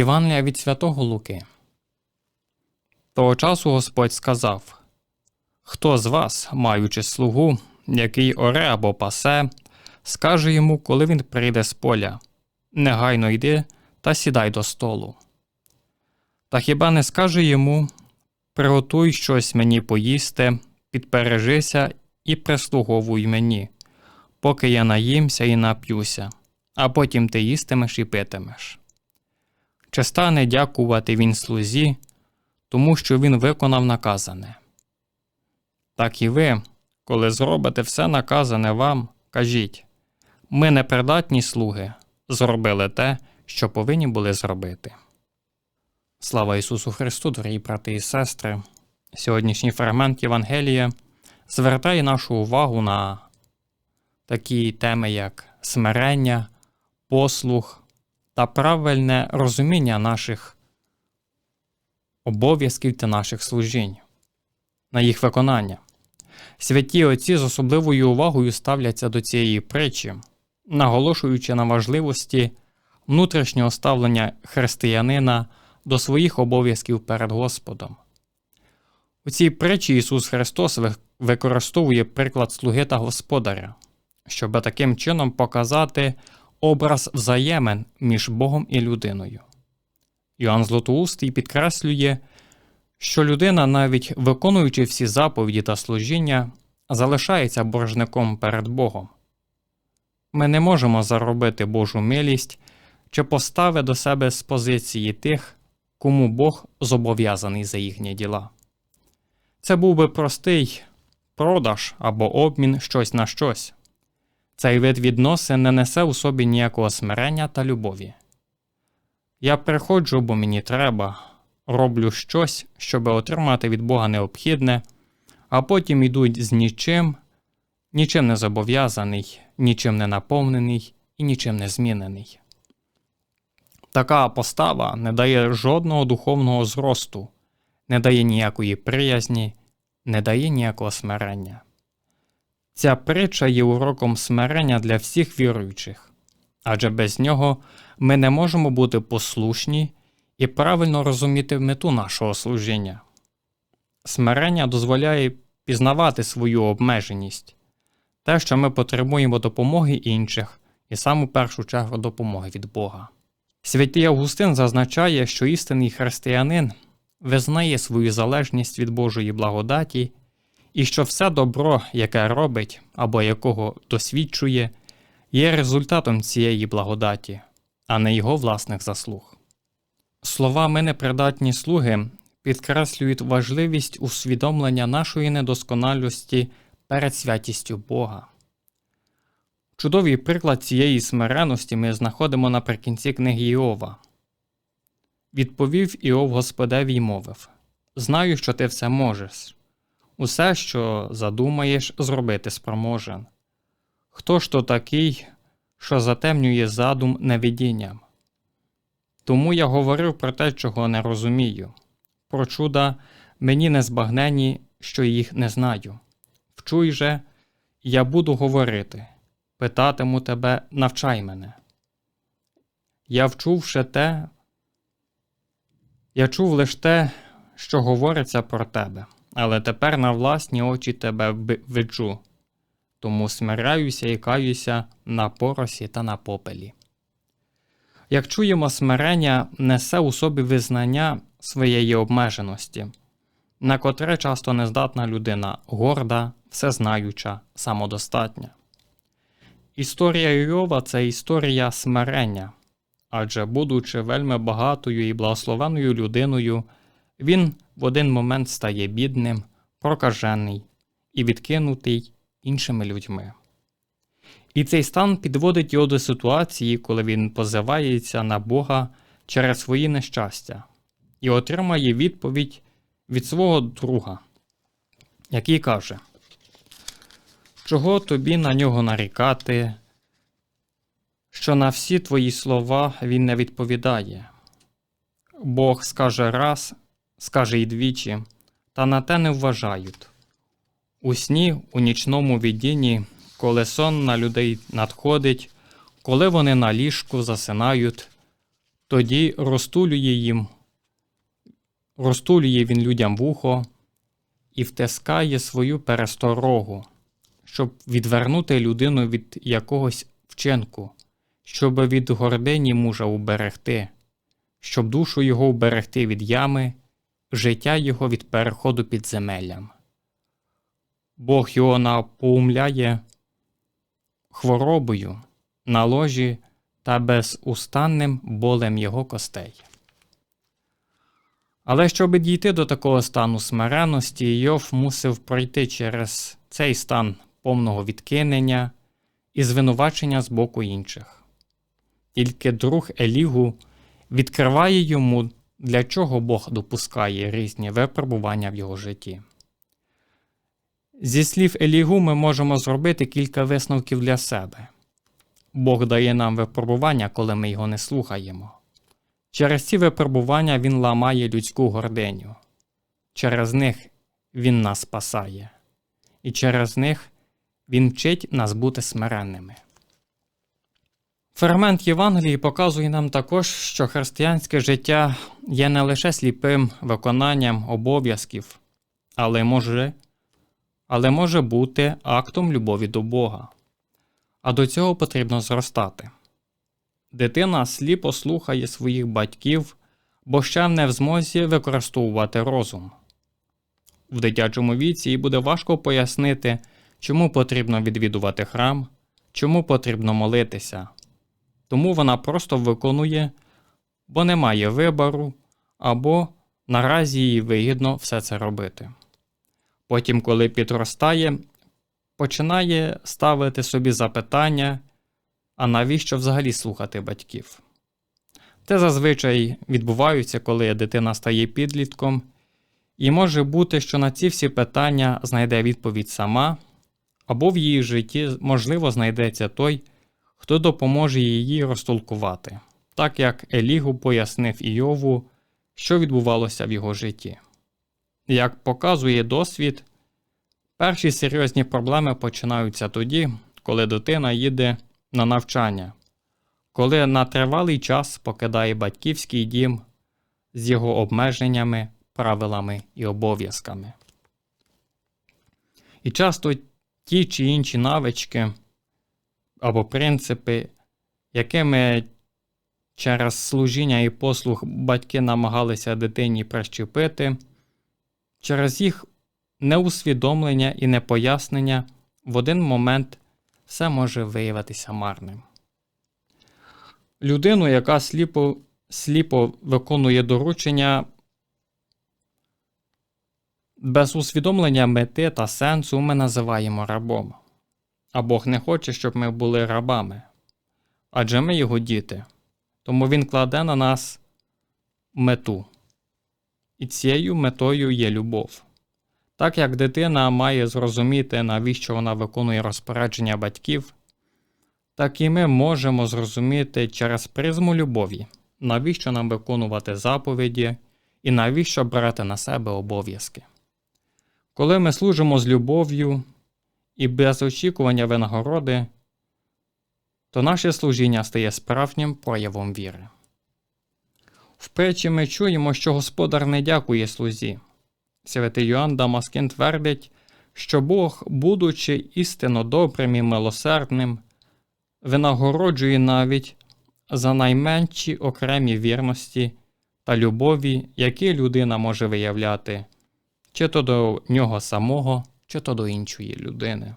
Євангелія від Святого Луки. Того часу Господь сказав Хто з вас, маючи слугу, який оре або пасе, скаже йому, коли він прийде з поля Негайно йди та сідай до столу. Та хіба не скаже йому Приготуй щось мені поїсти, підпережися і прислуговуй мені, поки я наїмся і нап'юся, а потім ти їстимеш і питимеш. Чи стане дякувати він слузі, тому що він виконав наказане? Так і ви, коли зробите все наказане вам, кажіть ми непридатні слуги, зробили те, що повинні були зробити. Слава Ісусу Христу, дорогі брати і сестри! Сьогоднішній фрагмент Євангелія звертає нашу увагу на такі теми, як смирення, послуг та правильне розуміння наших обов'язків та наших служінь, на їх виконання. Святі отці з особливою увагою ставляться до цієї притчі, наголошуючи на важливості внутрішнього ставлення християнина до своїх обов'язків перед Господом. У цій притчі Ісус Христос використовує приклад слуги та господаря, щоб таким чином показати образ взаємин між Богом і людиною. Йоанн Златоустий підкреслює, що людина, навіть виконуючи всі заповіді та служіння, залишається боржником перед Богом. Ми не можемо заробити Божу милість чи постави до себе з позиції тих, кому Бог зобов'язаний за їхні діла. Це був би простий продаж або обмін щось на щось. Цей вид відносин не несе у собі ніякого смирення та любові. Я приходжу, бо мені треба, роблю щось, щоб отримати від Бога необхідне, а потім йдуть з нічим, нічим не зобов'язаний, нічим не наповнений і нічим не змінений. Така постава не дає жодного духовного зросту, не дає ніякої приязні, не дає ніякого смирення. Ця притча є уроком смирення для всіх віруючих, адже без нього ми не можемо бути послушні і правильно розуміти мету нашого служіння. Смирення дозволяє пізнавати свою обмеженість, те, що ми потребуємо допомоги інших і саме першу чергу допомоги від Бога. Святий Августин зазначає, що істинний християнин визнає свою залежність від Божої благодаті і що все добро, яке робить або якого досвідчує, є результатом цієї благодаті, а не його власних заслуг. Слова ми непридатні слуги підкреслюють важливість усвідомлення нашої недосконалості перед святістю Бога. Чудовий приклад цієї смиреності ми знаходимо наприкінці книги Іова. Відповів Іов Господеві й мовив Знаю, що ти все можеш. Усе, що задумаєш, зробити спроможен. Хто ж то такий, що затемнює задум невидінням? Тому я говорив про те, чого не розумію, про чуда мені не збагнені, що їх не знаю. Вчуй же, я буду говорити питатиму тебе, навчай мене. Я вчувши те, я чув лише те, що говориться про тебе, але тепер на власні очі тебе виджу, тому смиряюся і каюся на поросі та на попелі. Як чуємо, смирення несе у собі визнання своєї обмеженості, на котре часто нездатна людина горда, всезнаюча, самодостатня. Історія Йова це історія смирення, адже, будучи вельми багатою і благословеною людиною, він в один момент стає бідним, прокажений і відкинутий іншими людьми. І цей стан підводить його до ситуації, коли він позивається на Бога через свої нещастя і отримає відповідь від свого друга, який каже Чого тобі на нього нарікати, що на всі твої слова він не відповідає? Бог скаже раз, скаже й двічі, та на те не вважають. У сні, у нічному віддінні, коли сон на людей надходить, коли вони на ліжку засинають, Тоді розтулює їм, розтулює він людям вухо і втискає свою пересторогу, щоб відвернути людину від якогось вчинку, щоб від гордині мужа уберегти, щоб душу його уберегти від ями, життя його від переходу під земелям. Бог його напоумляє хворобою на ложі та безустанним болем його костей. Але щоб дійти до такого стану смиреності, Йов мусив пройти через цей стан повного відкинення і звинувачення з боку інших. Тільки друг Елігу відкриває йому, для чого Бог допускає різні випробування в його житті. Зі слів Елігу ми можемо зробити кілька висновків для себе. Бог дає нам випробування, коли ми його не слухаємо. Через ці випробування Він ламає людську гординю. Через них Він нас спасає, і через них Він вчить нас бути смиренними. Фермент Євангелії показує нам також, що християнське життя є не лише сліпим виконанням обов'язків, але може, але може бути актом любові до Бога. А до цього потрібно зростати. Дитина сліпо слухає своїх батьків, бо ще не в змозі використовувати розум. В дитячому віці їй буде важко пояснити, чому потрібно відвідувати храм, чому потрібно молитися. Тому вона просто виконує, бо не має вибору, або наразі їй вигідно все це робити. Потім, коли підростає, починає ставити собі запитання, а навіщо взагалі слухати батьків? Це зазвичай відбувається, коли дитина стає підлітком, і може бути, що на ці всі питання знайде відповідь сама, або в її житті, можливо, знайдеться той, хто допоможе її розтолкувати, так як Елігу пояснив Іову, що відбувалося в його житті. Як показує досвід, перші серйозні проблеми починаються тоді, коли дитина їде на навчання, коли на тривалий час покидає батьківський дім з його обмеженнями, правилами і обов'язками. І часто ті чи інші навички або принципи, якими через служіння і послуг батьки намагалися дитині прищепити, через їх неусвідомлення і непояснення в один момент все може виявитися марним. Людину, яка сліпо, сліпо виконує доручення, без усвідомлення мети та сенсу ми називаємо рабом. А Бог не хоче, щоб ми були рабами. Адже ми його діти. Тому Він кладе на нас мету. І цією метою є любов. Так як дитина має зрозуміти, навіщо вона виконує розпорядження батьків, так і ми можемо зрозуміти через призму любові, навіщо нам виконувати заповіді і навіщо брати на себе обов'язки. Коли ми служимо з любов'ю і без очікування винагороди, то наше служіння стає справжнім проявом віри. В притчі ми чуємо, що Господар не дякує слузі. Святий Йоанн Дамаскин твердить, що Бог, будучи істинно добрим і милосердним, винагороджує навіть за найменші окремі вірності та любові, які людина може виявляти, чи то до нього самого, чи то до іншої людини.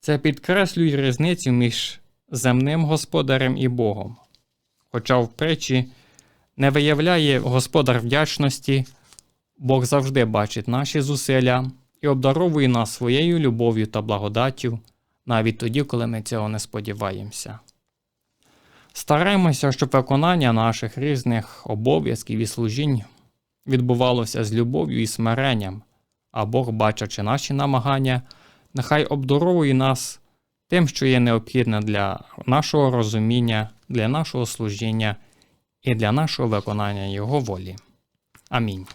Це підкреслює різницю між земним господарем і Богом. Хоча в притчі не виявляє господар вдячності, Бог завжди бачить наші зусилля і обдаровує нас своєю любов'ю та благодаттю, навіть тоді, коли ми цього не сподіваємося. Стараємося, щоб виконання наших різних обов'язків і служінь відбувалося з любов'ю і смиренням, а Бог, бачачи наші намагання, нехай обдаровує нас тим, що є необхідне для нашого розуміння, для нашого служіння і для нашого виконання Його волі. Амінь.